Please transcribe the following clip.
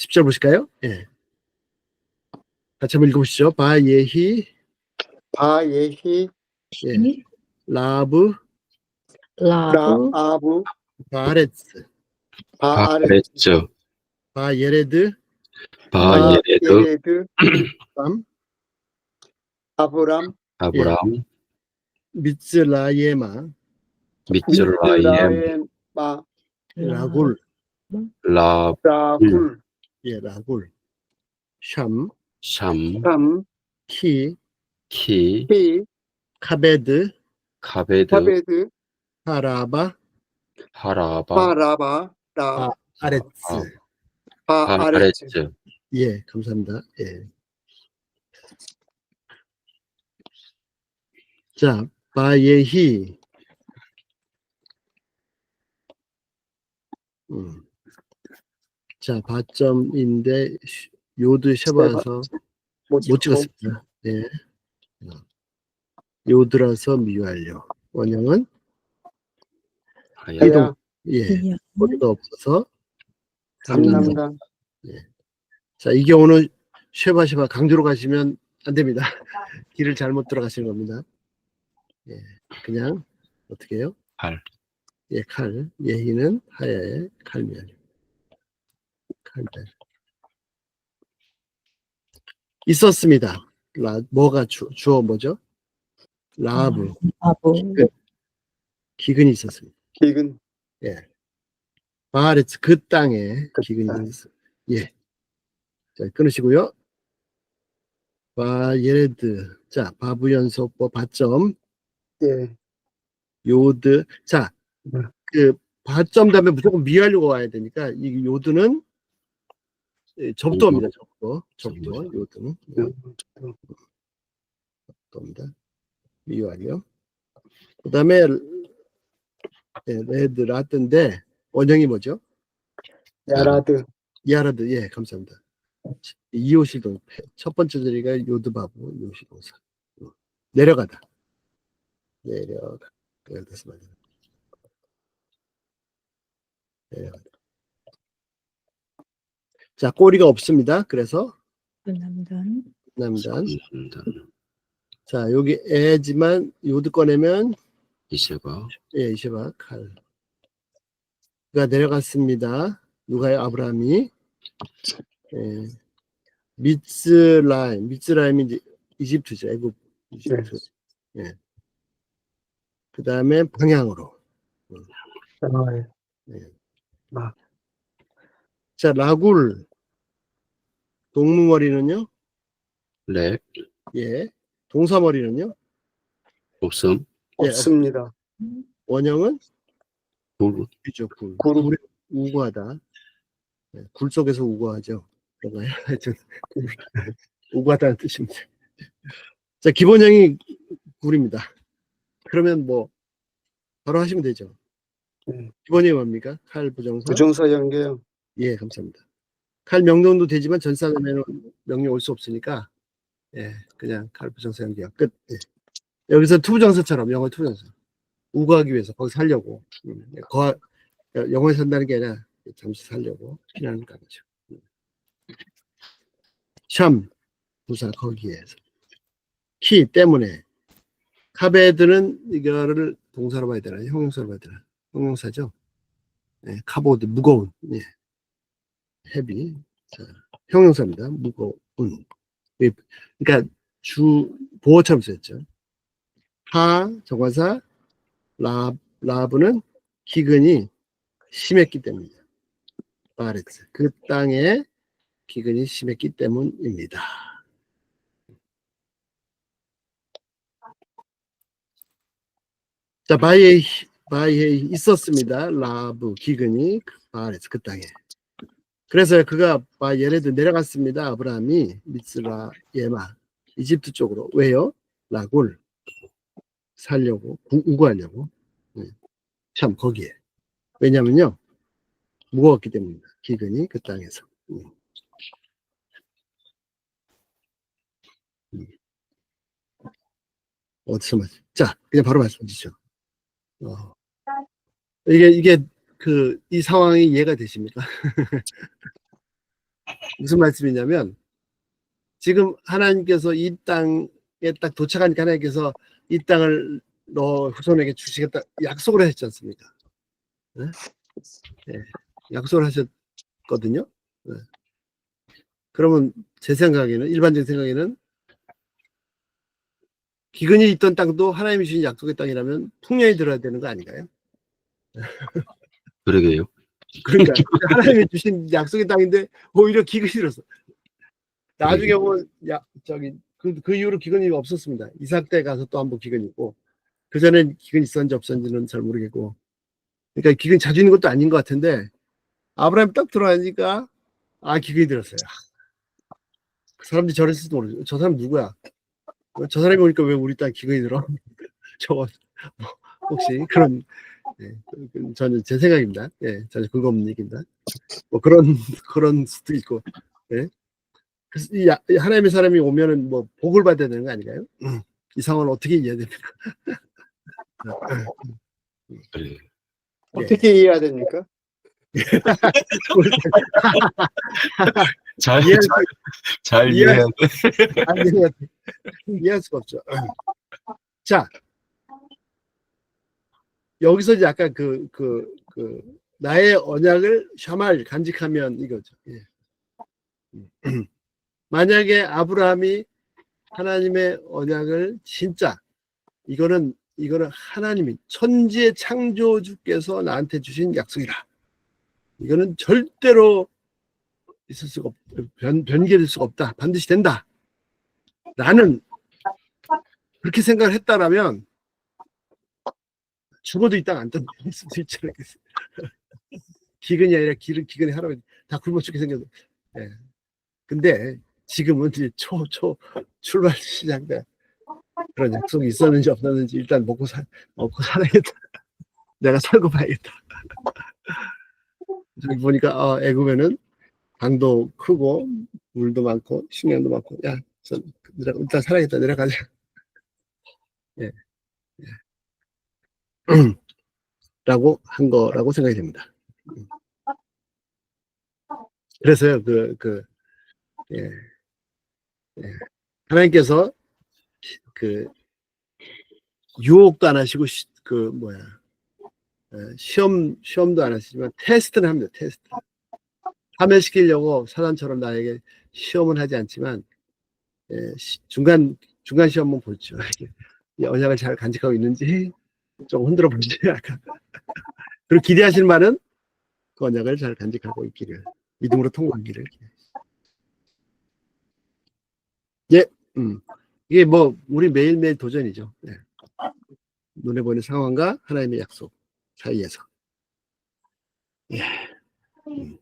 10절 보실까요? 예. 같이 한번 읽어보시죠. 바예히, 바예히. 예. 라브, 라브. 라아부 바레츠, 바아레 바레츠, 바예레드, 바예레드, 밤, 아브람. 아브람, 미츠라예마, 미츠라임, 라엠마. 라굴, 라, 라굴 예, 라굴, 샴, 샴, 삼 키, 키, 히 카베드, 카베드, 타베드 하라바, 하라바, 바라바 라 아, 아레츠. 바아레츠 바레츠, 예, 감사합니다. 예. 자, 바예히. 음. 자, 바점인데 요드 셔봐서 못 찍었습니다. 예. 요드라서 미완료. 원형은 하야, 이동. 예. 머리가 없어서 삼남자. 삼남단 자, 이 경우는 쉐바쉐바 강조로 가시면 안 됩니다. 길을 잘못 들어가시는 겁니다. 예, 그냥 어떻게 해요? 칼. 예, 칼. 예희는 하야의. 칼면. 있었습니다. 라, 뭐가 주, 주어 뭐죠? 라브. 라브 기근. 기근이 있었습니다. 기근 예. 바하레츠 그 땅에 그 기근이 땅. 있었어요. 예. 자, 끊으시고요. 바예레드. 자, 바부연소법 바점. 예 요드. 자, 네. 그 바점 다음에 무조건 미하려고 와야 되니까 이 요드는 예, 접도입니다. 접도. 접도. 요드는. 예, 접도입니다. 미완료. 그 다음에 레드 라트인데 원형이 뭐죠? 야라드 이하라드 예 감사합니다. 이호실동 첫 번째 자리가 요드바부 이호실동사 내려가다 내려가 그걸 다시 말해 내려가다 자 꼬리가 없습니다. 그래서 남단 남단 자 여기 애지만 요드 꺼내면 이세바, 예 이시바 칼. 그가 내려갔습니다. 누가요? 아브라함이? 예. 미츠라임. 미츠라임이 이제 이집트죠. 애굽 이집트. 예. 그 다음에 방향으로. 아, 자 라굴 동무머리는요? 랩, 예. 동사머리는요? 없음, 예, 없습니다. 원형은? 굴, 굴이죠 굴. 굴. 굴이 우구하다. 예, 굴 속에서 우구하죠. 그런가요? 하여튼 우구하다는 뜻입니다. 자 기본형이 굴입니다. 그러면 뭐 바로 하시면 되죠. 음. 기본형이 뭡니까? 칼 부정사? 부정사 연계형. 예, 감사합니다. 칼 명령도 되지만 전사하면 명령 올 수 없으니까 예, 그냥 칼 부정사 연기야 끝. 예. 여기서 투부정사처럼 영어 투부정사 우거하기 위해서 거기 살려고 음, 거 영어에 산다는 게 아니라 잠시 살려고 피하는 거죠. 음. 샴 부사 거기에서 키 때문에 카베드는 이거를 동사로 봐야 되나 형용사로 봐야 되나 형용사죠. 예, 카보드 무거운 예. 헤비. 자, 형용사입니다. 무거운. 예, 그러니까 주 보호처럼 쓰였죠. 하 정관사 라 라브는 기근이 심했기 때문이다. 바레츠 그 땅에 기근이 심했기 때문입니다. 자 바이에 바이에 있었습니다. 라브 기근이 바레츠 그 땅에. 그래서 그가 바 예레드 내려갔습니다. 아브라함이 미스라 예마 이집트 쪽으로 왜요? 라굴 살려고 구- 우구하려고 네. 참 거기에 왜냐면요 무거웠기 때문입니다. 기근이 그 땅에서 음. 음. 어디서 말? 자 그냥 바로 말씀 주시죠. 어. 이게 이게 그 이 상황이 이해가 되십니까? 무슨 말씀이냐면 지금 하나님께서 이 땅에 딱 도착하니까 하나님께서 이 땅을 너 후손에게 주시겠다 약속을 하셨지 않습니까? 네? 네, 약속을 하셨거든요. 네. 그러면 제 생각에는 일반적인 생각에는 기근이 있던 땅도 하나님이 주신 약속의 땅이라면 풍년이 들어야 되는 거 아닌가요? 그러게요. 그러니까 하나님이 주신 약속의 땅인데 오히려 기근이 들었어. 나중에 보면 야 저기 그, 그 이후로 기근이 없었습니다. 이삭 때 가서 또 한 번 기근이 있고 그 전엔 기근이 있었는지 없었는지는 잘 모르겠고 그러니까 기근이 자주 있는 것도 아닌 것 같은데 아브라함 딱 들어가니까 아 기근이 들었어요. 그 사람들이 저랬을지도 모르죠. 저 사람 누구야? 저 사람이 오니까 왜 우리 땅 기근이 들어? 저거 뭐 혹시 그런 예, 그- 그- 저는 제 생각입니다. 예, 전혀 근거 없는 얘기입니다. 뭐 그런 그런 수도 있고, 예. 그래서 이 하나님의 사람이 오면은 뭐 복을 받아야 되는 거 아닌가요? 음, 이 상황을 어떻게 이해해야 됩니까? 그래. 어떻게 이해해야 됩니까? 잘, 이해할 잘, 잘 이해할 되면 이해할 수가 없죠. 자, 여기서 이제 약간 그, 그, 그, 나의 언약을 샤말 간직하면 이거죠. 예. 만약에 아브라함이 하나님의 언약을 진짜, 이거는, 이거는 하나님이 천지의 창조주께서 나한테 주신 약속이라. 이거는 절대로 있을 수가 없, 변, 변개될 수가 없다. 반드시 된다. 나는 그렇게 생각을 했다라면 죽어도 이땅안 뜬다. 수도 않겠어 기근이 아니라 기근, 기근의 할아버지. 다 굶어 죽게 생겨서. 예. 근데 지금은 이제 초, 초 출발 시작돼 그런 약속이 있었는지 없었는지 일단 먹고 살 먹고 살아야겠다. 내가 살고 봐야겠다. 저기 보니까 어, 애굽에는 강도 크고 물도 많고 식량도 많고. 야 일단 살아야겠다. 내려가자. 예. 예. 라고 한 거라고 생각이 됩니다 음. 그래서요 그, 그, 예. 예. 하나님께서 그 유혹도 안 하시고 시, 그 뭐야 예, 시험 시험도 안 하시지만 테스트는 합니다 테스트 파멸시키려고 사단처럼 나에게 시험은 하지 않지만 예, 시- 중간 중간 시험은 보죠. 언약을 잘 간직하고 있는지 좀 흔들어 약간. 그리고 기대하실 말은 그 언약을 잘 간직하고 있기를 믿음으로 통과하기를. 예, 음. 이게 뭐 우리 매일매일 도전이죠. 예. 눈에 보이는 상황과 하나님의 약속 사이에서. 예. 음.